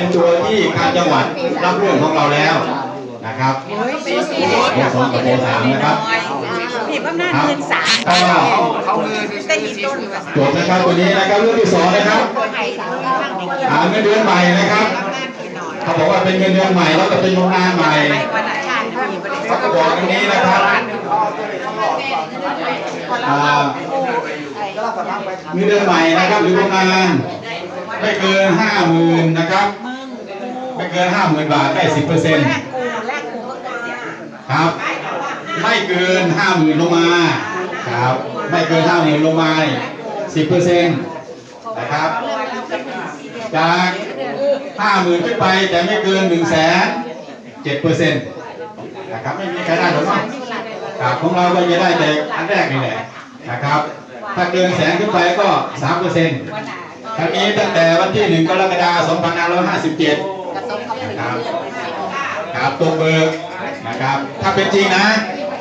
เป็นตัวที่การจังหวัดรับเรื่องของเราแล้วนะครับโมสองกับโมสามนะครับผีบอำนาจเงินสามก็เขามือได้ยินต้นว่าจบนะครับตัวนี้นะครับเรื่องที่สองนะครับหาเงินเดือนใหม่นะครับ เขาบอกว่าเป็นเงินเดือนใหม่แล้วก็เป็นโรงงานใหม่วันไหนชาติผีบริเขาก็บอกอย่างนี้นะครับอ่าเงินเดือนใหม่นะครับหรือโรงงานไม่เกินห้าหมื่นนะครับ ไม่เกินห้าหมื่นบาทได้สิบเปอร์เซ็นต์แรกกูแรกกูก็เสียครับ ไม่เกินห้าหมื่นลงมาครับไม่เกินห้าหมื่นลงมาสิบเปอร์เซ็นต์นะครับ จากห้าหมื่นขึ้นไปแต่ไม่เกินหนึ่งแสนเจ็ดเปอร์เซ็นต์นะครับไม่มีใครได้หรอกเนาะครับของเราก็จะได้แต่อันแรกนี่แหละนะครับ ถ้าเกินแสนขึ้นไปก็สามเปอร์เซ็นต์ครั้งนี้ตั้งแต่วันที่หนึ่งกรกฎาคม2557นะ ครับ ครับตรงเบอร์นะครับ ถ้าเป็นจริงนะ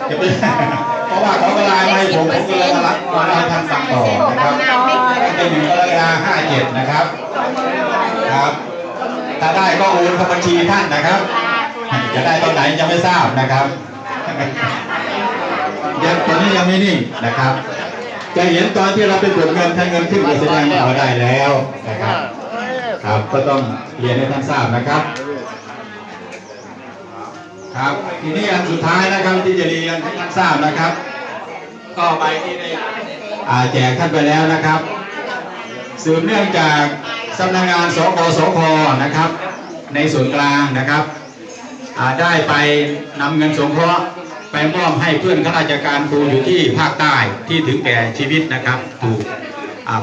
จะเป็นเพราะว่าเขาก็ไลน์มาให้ผมผมก็เลยมารับมาไลน์ทางสั่งต่อนะครับตั้งแต่หนึ่งกรกฎาคม57นะครับ ครับ ถ้าได้ก็โอนเข้าบัญชีท่านนะครับ จะได้ตอนไหนยังไม่ทราบนะครับยังตอนนี้ยังไม่นิ่งนะครับ จะเห็นตอนที่เราไปกดเงินถ้าเงินขึ้นก็แสดงว่าเราได้แล้วนะครับ ครับก็ต้องเรียนให้ท่านทราบนะครับ ครับ ทีนี้อันสุดท้ายนะครับที่จะเรียนให้ท่านทราบนะครับ ก็ใบที่ได้แจกท่านไปแล้วนะครับสืบเนื่องจากสำนักงานสกสคนะครับ ในส่วนกลางนะครับได้ไปนำเงินสงเคราะห์ไปมอบให้เพื่อนข้าราชการครูอยู่ที่ภาคใต้ที่ถึงแก่ชีวิตนะครับ ถูก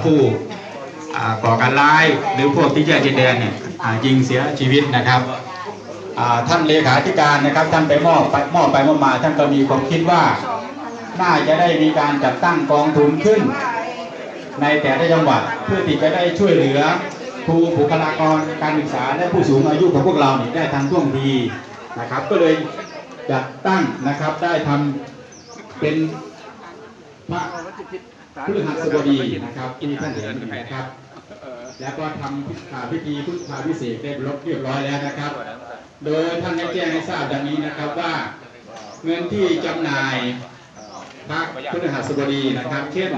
ผู้ก่อการร้ายหรือพวกที่แยกดินแดนเนี่ยยิงเสียชีวิตนะครับ ท่านเลขาธิการนะครับ ท่านไปมอบไปมอบไปมอบมา ท่านก็มีความคิดว่าน่าจะได้มีการจัดตั้งกองทุนขึ้น ในแต่ละจังหวัดเพื่อที่จะได้ช่วยเหลือครูบุคลากรการศึกษาและผู้สูงอายุของพวกเราเนี่ยได้ทันท่วงทีนะครับ ก็เลยจัดตั้งนะครับได้ทำเป็นพระพฤหัสบดีนะครับที่ท่านเห็นนะครับ แล้วก็ทำพิธีพุทธาพิเศษได้เรียบร้อยแล้วนะครับ โดยท่านได้แจ้งให้ทราบดังนี้นะครับว่าเงินที่จำหน่ายพระพฤหัสบดีนะครับ เช่น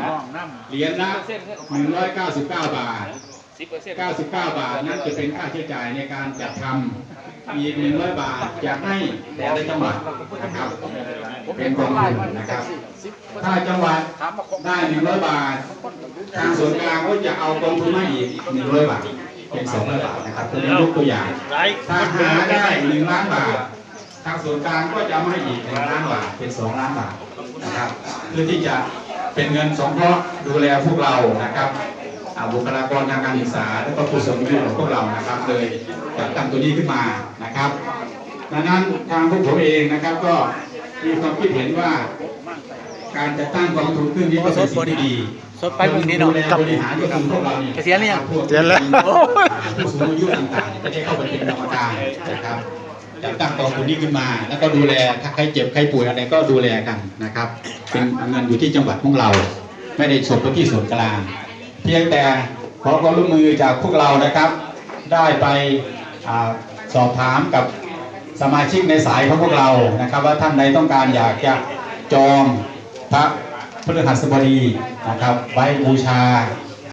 เหรียญละ199 บาท 99 บาทนั้นจะเป็นค่าใช้จ่ายในการจัดทำอี100 บาทจะให้แต่ละจังหวัดนะครับเป็นกองทุนนะครับ ถ้าจังหวัดได้ 100 บาท ทางส่วนกลางก็จะเอากองทุนมาอีก 100 บาท เป็น200บาทนะครับตัวนี้ยกตัวอย่าง ถ้าหาได้1ล้านบาท ทางส่วนกลางก็จะเอามาให้อีก1ล้านบาท เป็น2ล้านบาทนะครับ เพื่อที่จะเป็นเงินสงเคราะห์ดูแลพวกเรานะครับอ่าบุคลากรทางการศึกษา และก็ผู้สูงอายุของพวกเรานะครับ เลยจัดตั้งตัวนี้ขึ้นมานะครับดังนั้นทางพวกผมเองนะครับก็มีความคิดเห็นว่า การจัดตั้งกองทุนขึ้นนี้ก็เป็นสิ่งที่ดี สดไปพรุ่งนี้เนาะดูแลบริหารก็คือพวกเรานี่เกษียณหรือยังพวกเกษียณแล้วผู้สูงอายุต่างๆก็ได้เข้าไปเป็นกรรมการนะครับจัดตั้งกองทุนนี้ขึ้นมา แล้วก็ดูแลถ้าใครเจ็บใครป่วยอะไรก็ดูแลกันนะครับ เป็นเงินอยู่ที่จังหวัดของเรา ไม่ได้ส่งไปที่ส่วนกลาง เพียงแต่ขอความร่วมมือจากพวกเรานะครับ ได้ไปอาสอบถามกับสมาชิกในสายของพวกเรานะครับ ว่าท่านใดต้องการอยากจะจองพระ พฤหัสบดีนะครับไว้บูชา